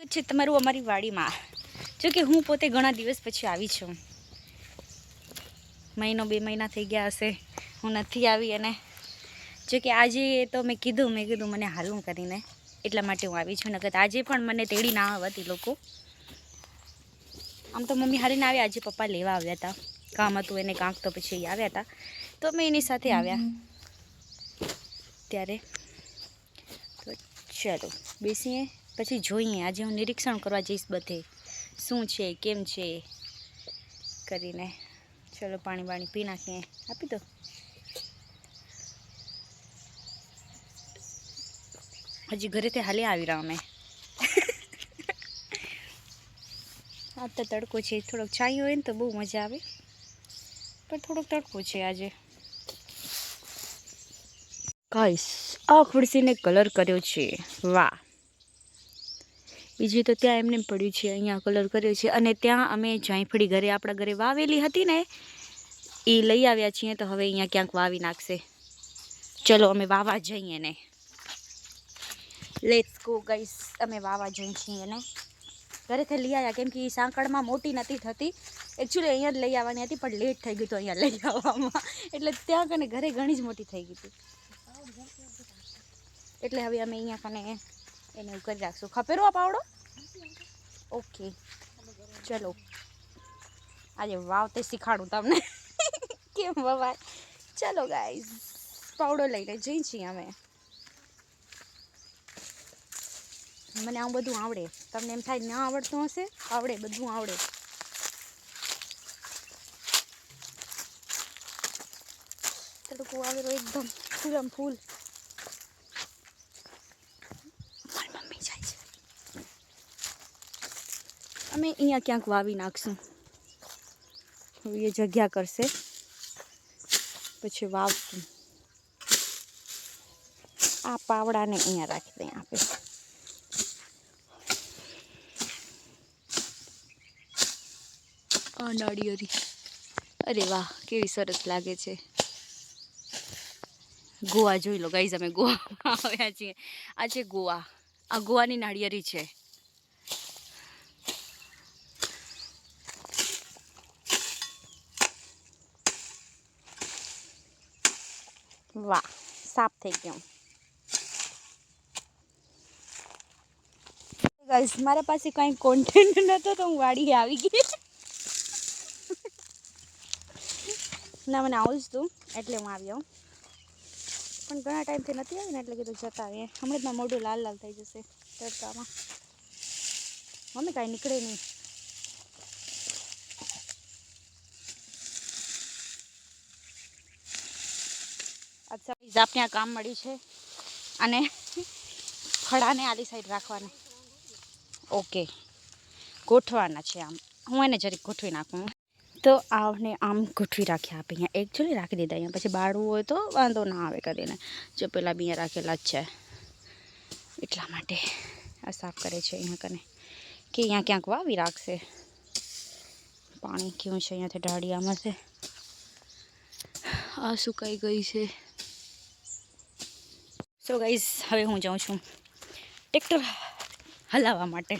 છે તમારું અમારી વાડીમાં. જો કે હું પોતે ઘણા દિવસ પછી આવી છું. મહિનો બે મહિના થઈ ગયા હશે. હું નથી આવી અને જો કે આજે તો મેં કીધું મેં કીધું મને હાલું કરીને. એટલા માટે હું આવી છું. નકર આજે પણ મને તેડી ના આવતી લોકો. આમ તો મમ્મી હારીને આવ્યા. આજે પપ્પા લેવા આવ્યા હતા. કામ હતું એને કાંક તો પછી આવ્યા હતા. તો મેં એની સાથે આવ્યા. ત્યારે તો ચાલો. બેસીએ, પછી જોઈએ. આજે હું નિરીક્ષણ કરવા જઈશ બધે. શું છે, કેમ છે? કરીને. ચલો પાણી બાણી પી નાખીએ. આપી દો. હજી ઘરેથી હાલે આવી રહ્યા અમે. આ તો તડકો છે. થોડોક છાંયો હોય ને તો બહુ મજા આવે. પણ થોડોક તડકો છે આજે. ગાઈસ આ ખુરશીને કલર કર્યો છે. વાહ. બીજું તો ત્યાં એમને પડ્યું છે, અહીંયા કલર કર્યો છે અને ત્યાં અમે જાયફળી ઘરે આપણા ઘરે વાવેલી હતી ને, એ લઈ આવ્યા છીએ તો હવે અહીંયા ક્યાંક વાવી નાખશે. ચલો, અમે વાવા જઈએ ને. લેટ્સ ગો ગાઈસ અમે વાવા જઈએ છીએ ને. ઘરેથી લઈ આવ્યા, કેમ કે એ સાંકળમાં મોટી નથી થતી. એકચ્યુઅલી અહીંયા જ લઈ આવવાની હતી, પણ લેટ થઈ ગયું હતું અહીંયા લઈ આવવામાં. એટલે ત્યાં કને ઘરે ઘણી જ મોટી થઈ ગઈ હતી. એટલે હવે અમે અહીંયા કને એને એવું કરી રાખશું ખપેરો આ પાવડો? ઓકે. ચલો. આજે વાવતે શીખાડું તમને. કેમ વવાય? ચલો ગાઈઝ પાવડો લઈને જઈ છીએ અમે. મને આવું બધું આવડે. તમને એમ થાય ના આવડતું હશે? આવડે, બધું આવડે. તડકો આવેલો એકદમ ફૂલમ ફૂલ મારી મમ્મી જાય છે અમે અહીંયા ક્યાંક વાવી નાખશું. એ જગ્યા કરશે. પછી વાવશું. આ પાવડાને અહીંયા રાખી દઈએ આપણે. નાળિયેરી અરે વાહ, કેવી સરસ લાગે છે. ગોવા જોઈ લો ગાઈઝ અમે ગોવામાં આવ્યા છીએ. આ છે ગોવા. આ ગોવાની નાળિયેરી છે. વાહ સાફ થઈ ગયું ગાઈઝ મારા પાસે કંઈ કોન્ટેન્ટ નહોતો તો હું વાડીએ આવી ગઈ ના મને આવું જ તું એટલે હું આવ્યો પણ ઘણા ટાઈમથી નથી આવી ને એટલે કીધું જતા આવીએ હમણાં જ મોઢું લાલ લાલ થઈ જશે તડકામાં મમ્મી કાંઈ નીકળે નહીં અચ્છા હિસાબને આ કામ મળ્યું છે. અને ફળાને આલી સાઈડ રાખવાના. ઓકે. ગોઠવાના છે આમ. હું એને જરીક ગોઠવી નાખું. તો આવને આમ ગોઠવી રાખ્યા આપણે અહીંયા. એકચ્યુઅલી રાખી દીધા અહીંયા. પછી બાળવું હોય તો વાંધો ના આવે કરીને. જો પેલા બી રાખેલા જ છે. એટલા માટે આ સાફ કરે છે અહીંયા કને. કે અહીંયા ક્યાંક વાવી રાખશે. પાણી કેવું છે અહીંયાથી ઢાળિયામાં છે. આ સુકાઈ ગઈ છે. સો ગાઈઝ હવે હું જાઉં છું ટ્રેક્ટર હલાવવા માટે.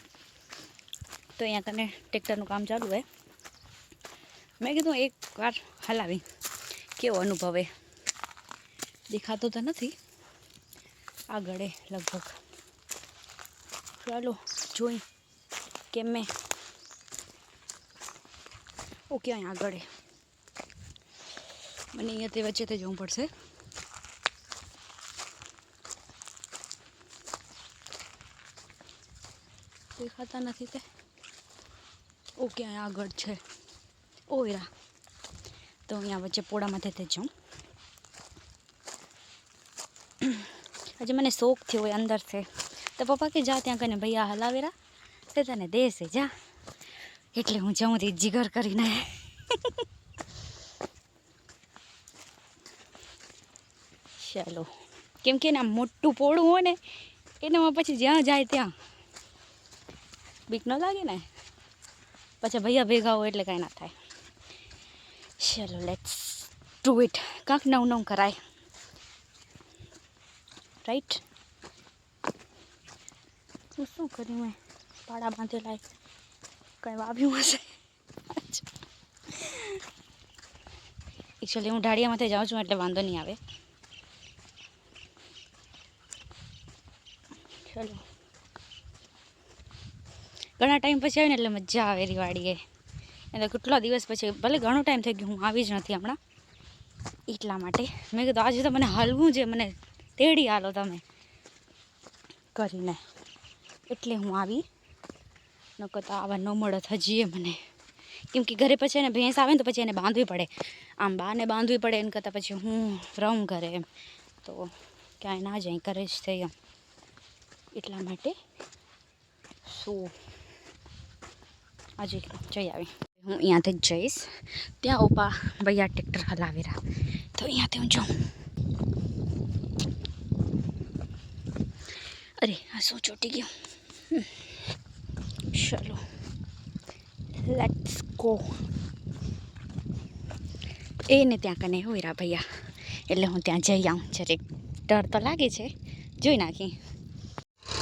તો અહીંયા કને ટ્રેક્ટરનું કામ ચાલુ હોય. મેં કીધું એક વાર હલાવી. કેવો અનુભવે દેખાતો તો નથી. આગળ લગભગ. ચાલો, જોઈ કેમ મેં ઓકે, અહીંયા આગળ મને અહીંયાથી વચ્ચેથી જવું પડશે. દેખાતા નથી તે. ઓકે અહીંયા આગળ છે. ઓયરા તો અહીંયા વચ્ચે પોળામાંથી તે જાઉં. હજી મને શોખ થયો હોય અંદરથી તો પપ્પા કે જા ત્યાં કને ભૈયા હલાવેરા તે તને દેશે, જા. એટલે હું જાઉં તે જીગર કરીને. ચાલો. કેમ કે ને આમ મોટું પોળું હોય ને, એનામાં પછી જ્યાં જાય ત્યાં બીક ન લાગે ને? પછી ભૈયા ભેગા હોય એટલે કાંઈ ના થાય. ચલો લેટ્સ ડુ ઇટ કાંક નવું નવું કરાય. રાઈટ હું શું કર્યું મેં? પાડા બાંધેલા કંઈ વાવ્યું હશે? એકચ્યુઅલી હું ઢાળિયામાંથી જાઉં છું એટલે વાંધો નહીં આવે ચલો ઘણા ટાઈમ પછી આવીને એટલે મજા આવે દિવાળીએ. એટલે કેટલા દિવસ પછી, ભલે ઘણો ટાઈમ થઈ ગયો, હું આવી જ નથી હમણાં. એટલા માટે. મેં કીધું, આજે તો મને હલવું છે, મને તેડી હાલો તમે. કરીને એટલે હું આવી. નકર તો આવા ન મળત હજીએ મને. કેમ કે ઘરે પછી એને ભેંસ આવે ને તો પછી એને બાંધવી પડે. આમ બાને બાંધવી પડે, એને કરતાં પછી હું રહું ઘરે એમ. તો ક્યાંય ના જાય, ઘરે જ થઈ એમ. એટલા માટે શું આજે જઈ આવી. હું અહીંયાથી જ જઈશ. ત્યાં ઉપા ભૈયા ટ્રેક્ટર હલાવી રહ્યા. તો અહીંયાથી હું જાઉં. અરે, આ શું ચોટી ગયું? ચલો. લેટ્સ ગો એને ત્યાં કને હોય ભૈયા. એટલે હું ત્યાં જઈ આવું. જરીક ડર તો લાગે છે. જોઈ નાખી.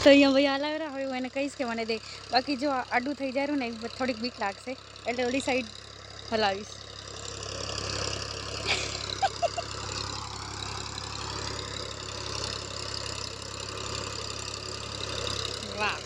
તો અહીંયા ભૈયા હલાવેરા હવે હું એને કહીશ કે મને દે. બાકી જો આડું થઈ જાય ને થોડીક બીક લાગશે. એટલે ઓલી સાઈડ હલાવીશ વાહ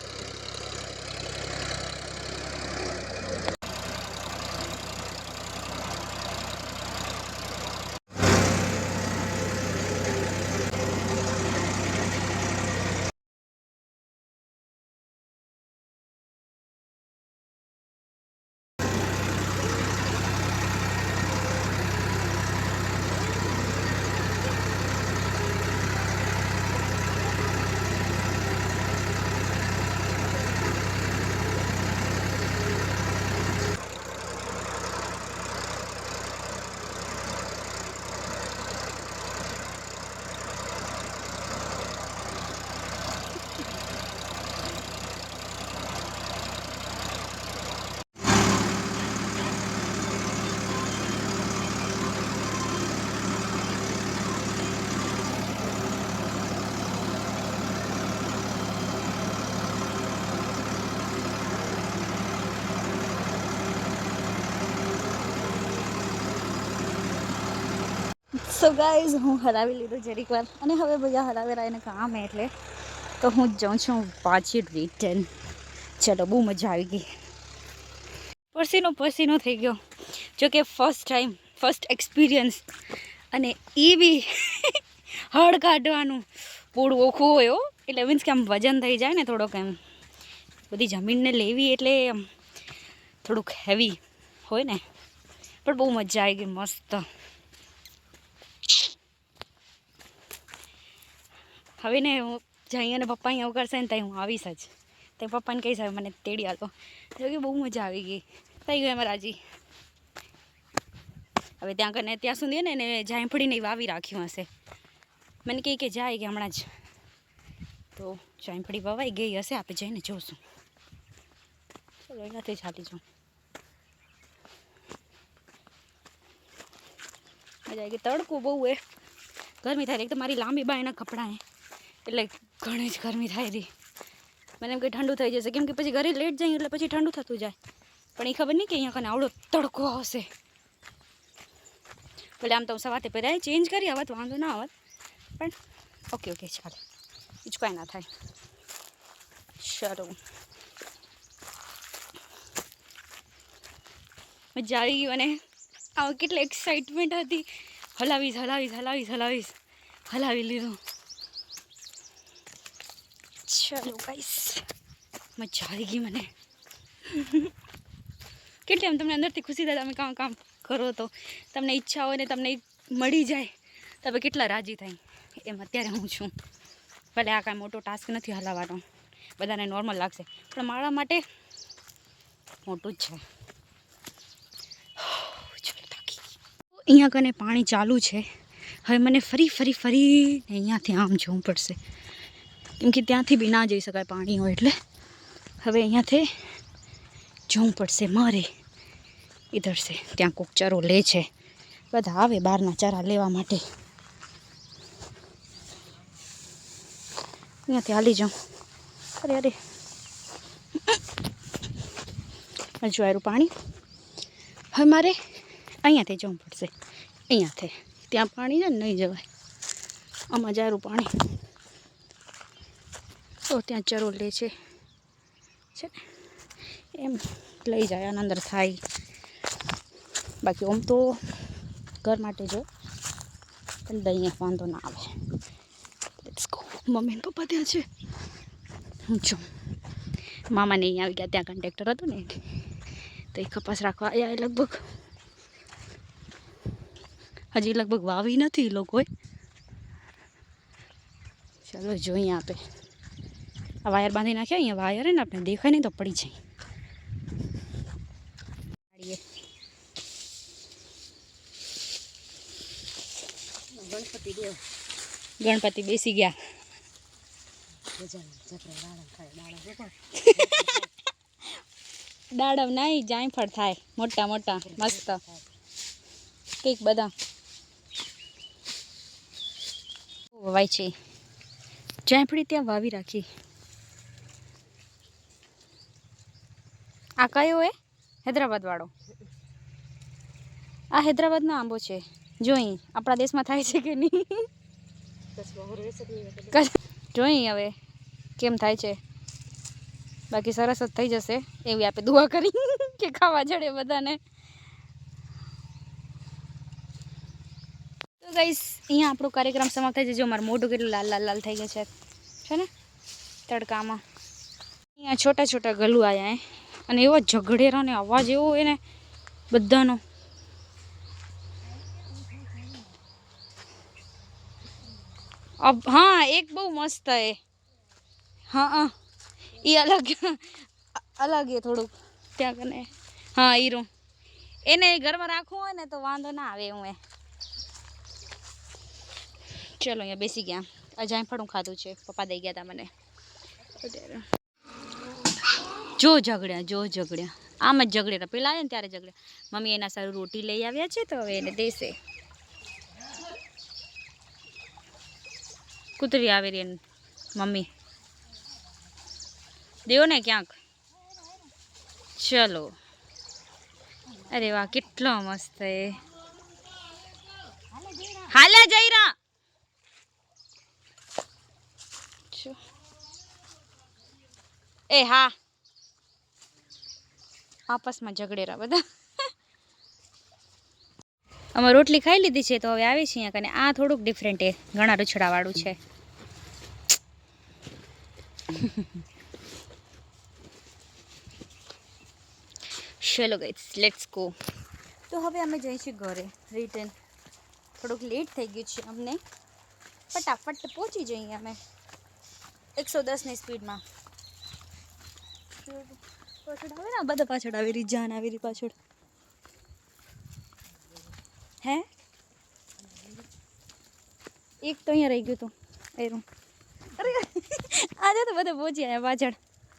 સો ગાઈઝ હું હરાવી લીધું જરીક વાર. અને હવે બધા હરાવેલા એને કામ એટલે. તો હું જાઉં છું પાછી રિટર્ન ચલો, બહુ મજા આવી ગઈ. પસીનો પસીનો થઈ ગયો. જો કે ફર્સ્ટ ટાઈમ ફર્સ્ટ એક્સપિરિયન્સ અને એ બી હળ કાઢવાનું પૂળ ઓખું હોય એટલે મીન્સ કે આમ વજન થઈ જાય ને થોડોક એમ. બધી જમીનને લેવી એટલે એમ થોડુંક હેવી હોય ને. પણ બહુ મજા આવી ગઈ, મસ્ત. હવે ને હું જઈ અને પપ્પા અહીંયા કરશે ને ત્યાં હું આવીશ જ. તે પપ્પાને કહીશ, હવે મને તેડી આલો. તો કે બહુ મજા આવી ગઈ. થઈ ગયું એમાં રાજી. હવે ત્યાં કને ત્યાં સુધી ને એને જાયફળીને વાવી રાખ્યું હશે. મને કહે કે જાય કે હમણાં જ. તો જાયફળી વવાઈ ગઈ હશે આપણે જઈને જોશું. ચલો, એનાથી ચાલી જાઉં. મજા આવી ગઈ. તડકો બહુ એ ગરમી થાય એક તો મારી લાંબી બાયના કપડાં હે. એટલે ઘણી જ ગરમી થાય રહી મને એમ કે ઠંડુ થઈ જશે. કેમ કે પછી ઘરે લેટ જાય એટલે પછી ઠંડુ થતું જાય. પણ એ ખબર નહીં કે અહીંયા કને આવડો તડકો આવશે. ભલે આમ તો હું સવારે પહેલાં ચેન્જ કરી આવત, વાંધો ના આવત. પણ ઓકે ઓકે ચાલો. બીજું કાંઈ ના થાય. ચલો મજા આવી ગઈ મને આમાં કેટલી એક્સાઇટમેન્ટ હતી. હલાવીશ હલાવીશ હલાવીશ હલાવીશ. હલાવી લીધું. ચાલો ગાઈસ. મજા આવી ગઈ મને. કેટલી આમ તમને અંદરથી ખુશી થાય તમે કામ કામ કરો તો. તમને ઈચ્છા હોય ને તમને મળી જાય તમે કેટલા રાજી થાય? એમ અત્યારે હું છું. ભલે આ કાંઈ મોટો ટાસ્ક નથી હલાવવાનો. બધાને નોર્મલ લાગશે. પણ મારા માટે મોટું જ છે. અહીંયા કને પાણી ચાલુ છે. હવે મને ફરી ફરી ફરી અહીંયાથી આમ જવું પડશે. કેમ કે ત્યાંથી બી ના જઈ શકાય પાણી હોય એટલે. હવે અહીંયાથી જવું પડશે, મારે. ઇધર છે ત્યાં કોક ચારો લે છે. બધા આવે બહારના ચારા લેવા માટે. અહીંયાથી હાલી જાઉં. અરે અરે. હજુ આરું પાણી. હવે મારે અહીંયાથી જવું પડશે. અહીંયાથી. ત્યાં પાણી છે ને નહીં જવાય. આમાં જારું પાણી. તો ત્યાં ચરો લે છે. છે એમ લઈ જાય અને થાય. બાકી આમ તો ઘર માટે જો પણ દહીં વાંધો ના આવે. લેટ્સ ગો મમ્મી પપ્પા ત્યાં છે. હું છું. મામાને અહીંયા આવી ગયા. ત્યાં કન્ડક્ટર હતું ને તો એ કપાસ રાખવા આવ્યા એ લગભગ. હજી લગભગ વાવી નથી લોકોએ ચાલો જોઈએ આપે. આ વાયર બાંધી નાખ્યા, અહીંયા વાયર હે ને આપણે દેખાય નહીં તો પડી જાય. ગણપતિ બેસી ગયા. દાડવ નહીં જાયફળ થાય, મોટા મોટા, મસ્ત. કંઈક બધા વવાય છે. જાયફળી ત્યાં વાવી રાખી. આ કયો એ? હૈદરાબાદવાળો. આ હૈદરાબાદનો આંબો છે. જોઈ આપણા દેશમાં થાય છે કે નહીં? જોઈ હવે, કેમ થાય છે? બાકી સરસ જ થઈ જશે, એવી આપણે દુઆ કરી કે ખાવા જડે બધાને. તો ગઈસ અહીંયા આપણો કાર્યક્રમ સમાપ્ત થાય છે જો મારું મોઢું કેટલું લાલ લાલ લાલ થઈ ગયું છે. છે ને? તડકામાં. અહીંયા છોટા છોટા ગલું આવ્યા હે. અને એવો ઝઘડેરો ને અવાજ એવો હોય ને બધાનો. હા, એક બહુ મસ્ત એ હા એ અલગ અલગ એ થોડુંક. ત્યાં કને. હા હીરું એને ઘરમાં રાખવું હોય ને તો વાંધો ના આવે હું. એ ચલો, અહીંયા બેસી ગયા. અજાય ફળું ખાધું છે. પપ્પા દઈ ગયા હતા મને. જો ઝઘડ્યા જો ઝઘડ્યા. આમ જ ઝઘડ્યા પેલા આવ્યા ને ત્યારે ઝઘડ્યા. મમ્મી એના સારું રોટી લઈ આવ્યા છે તો હવે એને દેશે. કૂતરી આવી રહી મમ્મી. દેવો ને ક્યાંક? ચલો. અરે વાહ, કેટલો મસ્ત એ. હાલે જઈ રહ્યા એ હા. આપસમાં ઝઘડેરા બધા. અમે રોટલી ખાઈ લીધી છે, તો હવે આવી છીએ અહીંયા કને. આ થોડુંક ડિફરન્ટ એ, ઘણા રૂછડાવાળું છે. ચલો ગઈસ લેટ્સ ગો તો હવે અમે જઈએ છીએ ઘરે રિટર્ન થોડુંક લેટ થઈ ગયું છે અમને. ફટાફટ પહોંચી જઈએ અમે. એકસો દસની સ્પીડમાં પાછળ આવે ને બધા પાછળ આવી રહી, જાન આવી રહી પાછળ. હે? એક તો અહીંયા રહી ગયું હતું એરું અરે, આજે તો બધા પહોંચી આવ્યા પાછળ.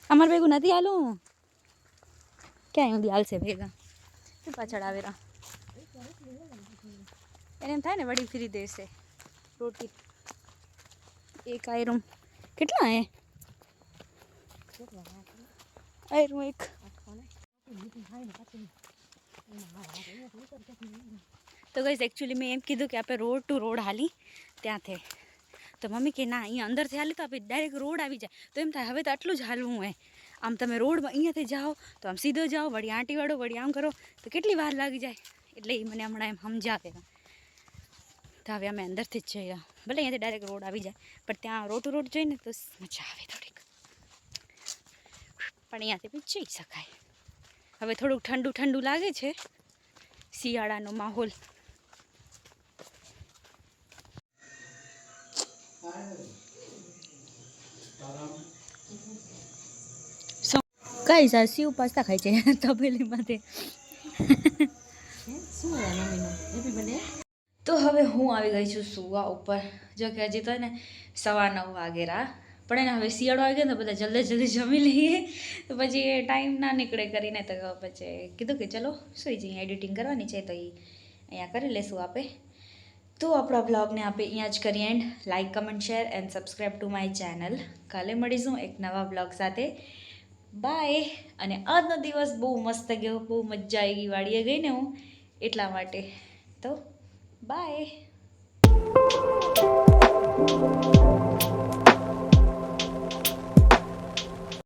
અમારે ભેગું નથી હાલું ક્યાંય સુધી હાલશે ભેગા? શું પાછળ આવેરા એને એમ થાય ને વળી ફરી દેશે રોટી. એક આયરમ કેટલા હે આયરું એક તો ગઈશ એકચ્યુઅલી મેં એમ કીધું કે આપણે રોડ ટુ રોડ હાલી ત્યાંથી તો મમ્મી કે ના અહીંયા અંદરથી હાલી તો આપણે ડાયરેક્ટ રોડ આવી જાય તો એમ થાય હવે તો આટલું જ હાલવું હોય આમ તમે રોડમાં અહીંયાથી જાઓ, તો આમ સીધો જાઓ, વળી આંટી વાળો વળી આમ કરો, તો કેટલી વાર લાગી જાય? એટલે એ મને હમણાં એમ સમજાવે. તો હવે અમે અંદરથી જ જઈએ ભલે અહીંયાથી ડાયરેક્ટ રોડ આવી જાય, પણ ત્યાં રોડ ટુ રોડ જોઈને તો મજા આવે થોડીક. પણ અહીંયાથી બી જઈ શકાય. હવે થોડુંક ઠંડુ ઠંડુ લાગે છે. શિયાળાનો માહોલ. કઈ સા શિવ પાસ્તા ખાય છે. બર્થડે તો. હવે હું આવી ગઈ છું સુવા ઉપર. જો કે હજી તો ને સવા નવ વાગેરા. પણ એને હવે શિયાળો આવી ગયો ને તો બધા જલ્દી જલ્દી જમી લઈએ. તો પછી એ ટાઈમ ના નીકળે કરીને તો પછી કીધું કે ચલો સુઈ જઈએ એડિટિંગ કરવાની છે તો એ અહીંયા કરી લેશું આપે. તો આપણા બ્લોગને આપણે અહીંયા જ કરીએ and like comment share and subscribe to my channel કાલે મળીશું એક નવા બ્લોગ સાથે. બાય અને આજનો દિવસ બહુ મસ્ત ગયો, બહુ મજા આવી ગઈ, વાડીએ ગઈ ને હું એટલા માટે. તો બાય